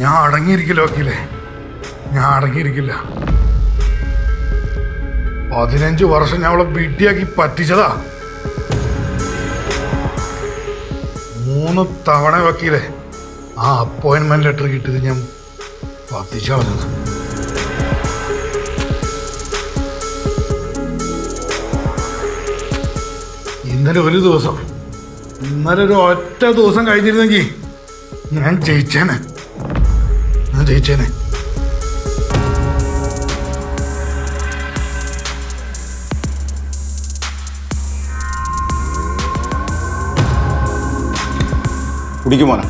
ഞാൻ അടങ്ങിയിരിക്കില്ല വക്കീലേ. ഞാൻ അടങ്ങിയിരിക്കില്ല. പതിനഞ്ച് വർഷം ഞാൻ അവളെ വീട്ടിയാക്കി പറ്റിച്ചതാ. മൂന്ന് തവണ വക്കീലേ ആ അപ്പോയിൻമെന്റ് ലെറ്റർ കിട്ടിയത് ഞാൻ പത്തിച്ചു കളഞ്ഞത് ഇന്നലെ ഒരു ദിവസം ഇന്നലെ ഒരു ഒറ്റ ദിവസം കഴിഞ്ഞിരുന്നെങ്കിൽ ഞാൻ ജയിച്ചേനെ. ഞാൻ ജയിച്ചേനെ കുടിക്കും മോനെ.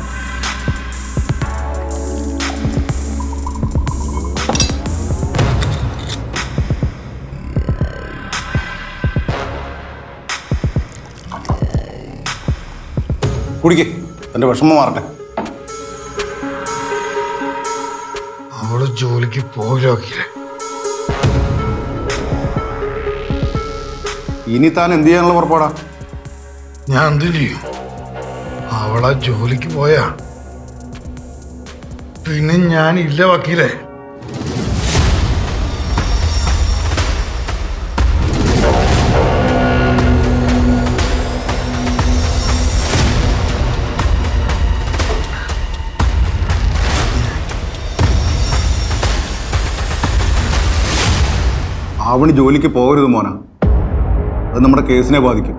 കുടിക്ക്. എന്റെ വിഷമം മാറട്ടെ. അവൾ ജോലിക്ക് പോകില്ല ഇനി താൻ എന്ത് ചെയ്യാനുള്ള പുറപ്പാടാ? ഞാൻ എന്ത് ചെയ്യും? അവളാ ജോലിക്ക് പോയാ. പിന്നെ ഞാൻ ഇല്ല വക്കീലെ. ആവണി ജോലിക്ക് പോകരുത് മോന. അത് നമ്മുടെ കേസിനെ ബാധിക്കും.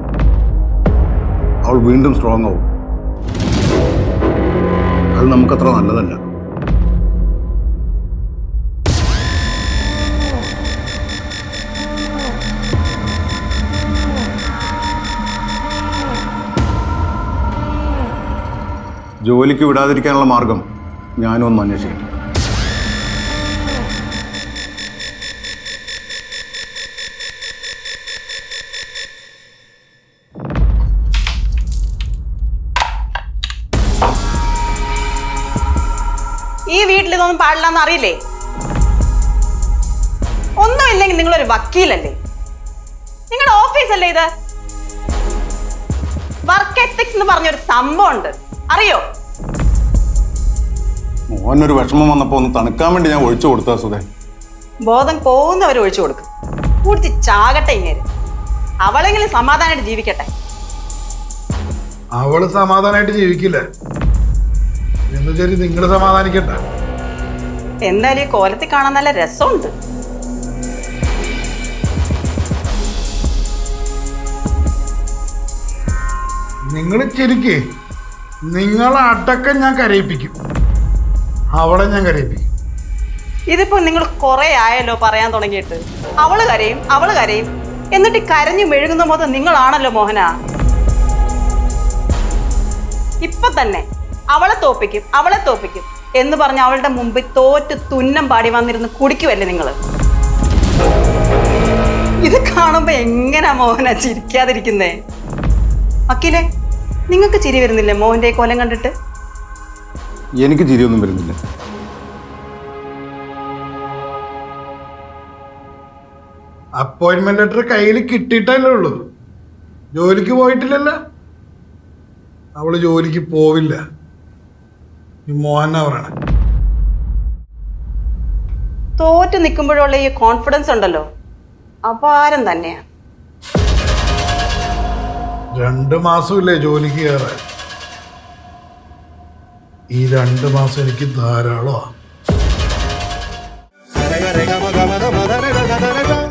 അവൾ വീണ്ടും സ്ട്രോങ് ആവും. അത് നമുക്കത്ര നല്ലതല്ല. ജോലിക്ക് വിടാതിരിക്കാനുള്ള മാർഗം ഞാനും ഒന്ന് അന്വേഷിക്കട്ടെ. വീട്ടിൽ ഇതൊന്നും പാടില്ലെന്ന് അറിയില്ലേ? ഒന്നുമില്ലെങ്കിൽ നിങ്ങളൊരു വക്കീലല്ലേ? നിങ്ങളുടെ ഓഫീസല്ലേ ഇത്? വർക്ക് എത്തിക്സ് എന്ന് പറഞ്ഞൊരു സംഭവം ഉണ്ട് അറിയോ? മോനൊരു വിഷമം വന്നപ്പോ ഒന്ന് തണുക്കാൻ വേണ്ടി ഞാൻ ഒഴിച്ചു കൊടുത്താ സുധേ. ബോധം പോകുന്നവർ ഒഴിച്ചു കൊടുക്കും. കൂടുതൽ ചാകട്ടെ ഇങ്ങനെ അവളെങ്കിലും സമാധാനമായിട്ട് ജീവിക്കട്ടെ. അവൾ സമാധാനമായിട്ട് ജീവിക്കില്ല. എന്ന് നിങ്ങൾ സമാധാനിക്കണ്ട. എന്തായാലും ഈ കോലത്തിൽ കാണാൻ നല്ല രസമുണ്ട്. നിങ്ങൾ ചിരിക്കേ. നിങ്ങളെ അടക്കം ഞാൻ കരയിപ്പിക്കും. അവളെ ഞാൻ കരയിപ്പിക്കും. ഇതിപ്പോ നിങ്ങൾ കുറെ ആയല്ലോ പറയാൻ തുടങ്ങിയിട്ട്. അവൾ കരയും അവൾ കരയും. എന്നിട്ട് ഈ കരഞ്ഞു മെഴുകുന്ന മൊത്തം നിങ്ങളാണല്ലോ മോഹന. ഇപ്പൊ തന്നെ അവളെ തോപ്പിക്കും അവളെ തോപ്പിക്കും എന്ന് പറഞ്ഞ് അവളുടെ മുമ്പിൽ തോറ്റ് തുന്നം പാടി വന്നിരുന്ന് കുടിക്കുമല്ലേ നിങ്ങൾ ഇത് കാണുമ്പോ എങ്ങനാ മോഹന ചിരിക്കാതിരിക്കുന്നേ? അക്കിലെ നിങ്ങൾക്ക് ചിരി വരുന്നില്ലേ മോഹന്റെ കോലം കണ്ടിട്ട്? എനിക്ക് ചിരിയൊന്നും വരുന്നില്ല. അപ്പോയിന്റ്മെന്റ് ലെറ്റർ കയ്യിൽ കിട്ടിയിട്ടല്ലേ ഉള്ളൂ. ജോലിക്ക് പോയിട്ടില്ലല്ലോ. അവൾ ജോലിക്ക് പോവില്ല. മോഹന പറയണ. തോറ്റ് നിൽക്കുമ്പോഴുള്ള ഈ കോൺഫിഡൻസ് ഉണ്ടല്ലോ. അപാരം തന്നെയാ. രണ്ട് മാസമില്ലേ ജോലിക്ക് കയറാൻ? ഈ രണ്ട് മാസം എനിക്ക് ധാരാളമാ.